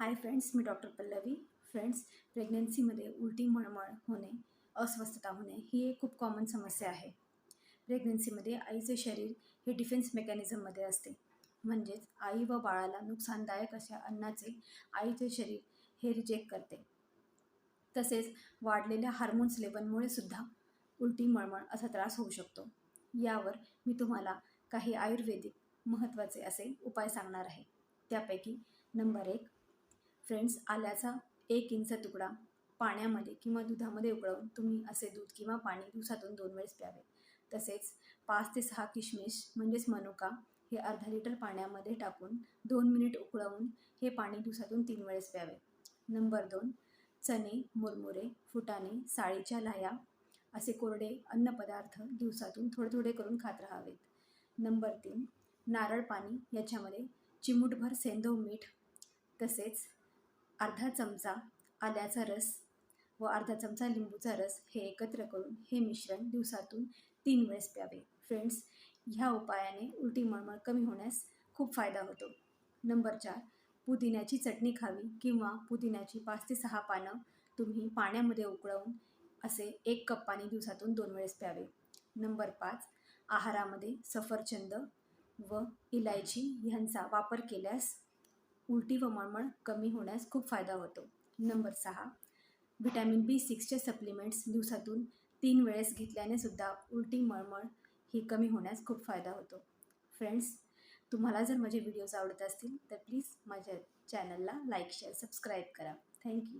हाय friends मी doctor Pallavi. Friends प्रेग्नन्सीमध्ये उलटी मळमळ होणे अस्वस्थता होणे ही एक खूप कॉमन समस्या आहे. प्रेग्नन्सीमध्ये आईचे शरीर हे डिफेन्स मेकॅनिझममध्ये असते. म्हणजेच आई व बाळाला नुकसानदायक अशा अन्नाचे आईचे शरीर हे रिजेक्ट करते. तसेच वाढलेल्या हार्मोन्स लेवलमुळे सुद्धा उलटी मळमळ असा त्रास होऊ शकतो. यावर मी तुम्हाला काही आयुर्वेदिक महत्त्वाचे असे उपाय सांगणार आहे. त्यापैकी नंबर एक फ्रेंड्स आल्याचा एक इंच तुकडा पाण्यामध्ये किंवा दुधामध्ये उकळवून तुम्ही असे दूध किंवा पाणी दिवसातून दोन वेळेस प्यावे. तसेच पाच ते सहा किशमिश म्हणजेच मनुका हे अर्धा लिटर पाण्यामध्ये टाकून दोन मिनिट उकळवून हे पाणी दिवसातून तीन वेळेस प्यावे. नंबर दोन चणे मुरमुरे फुटाणे साळीच्या लाया असे कोरडे अन्नपदार्थ दिवसातून थोडे थोडे करून खात राहावेत. नंबर तीन नारळ पाणी याच्यामध्ये चिमूटभर सेंधव मीठ तसेच अर्धा चमचा आल्याचा रस व अर्धा चमचा लिंबूचा रस हे एकत्र करून हे मिश्रण दिवसातून तीन वेळेस प्यावे. फ्रेंड्स ह्या उपायाने उलटी मळमळ कमी होण्यास खूप फायदा होतो. नंबर चार पुदिन्याची चटणी खावी किंवा पुदिन्याची पाच ते सहा पानं तुम्ही पाण्यामध्ये उकळवून असे एक कप पाणी दिवसातून दोन वेळेस प्यावे. नंबर पाच आहारामध्ये सफरचंद व इलायची ह्यांचा वापर केल्यास उलटी व मळमळ कमी होण्यास खूप फायदा होतो. नंबर सहा व्हिटॅमिन बी सिक्सचे सप्लिमेंट्स दिवसातून तीन वेळेस घेतल्याने सुद्धा उलटी मळमळ ही कमी होण्यास खूप फायदा होतो. फ्रेंड्स तुम्हाला जर माझे व्हिडिओज आवडत असतील तर प्लीज माझ्या चॅनलला लाईक शेअर सबस्क्राईब करा. Thank you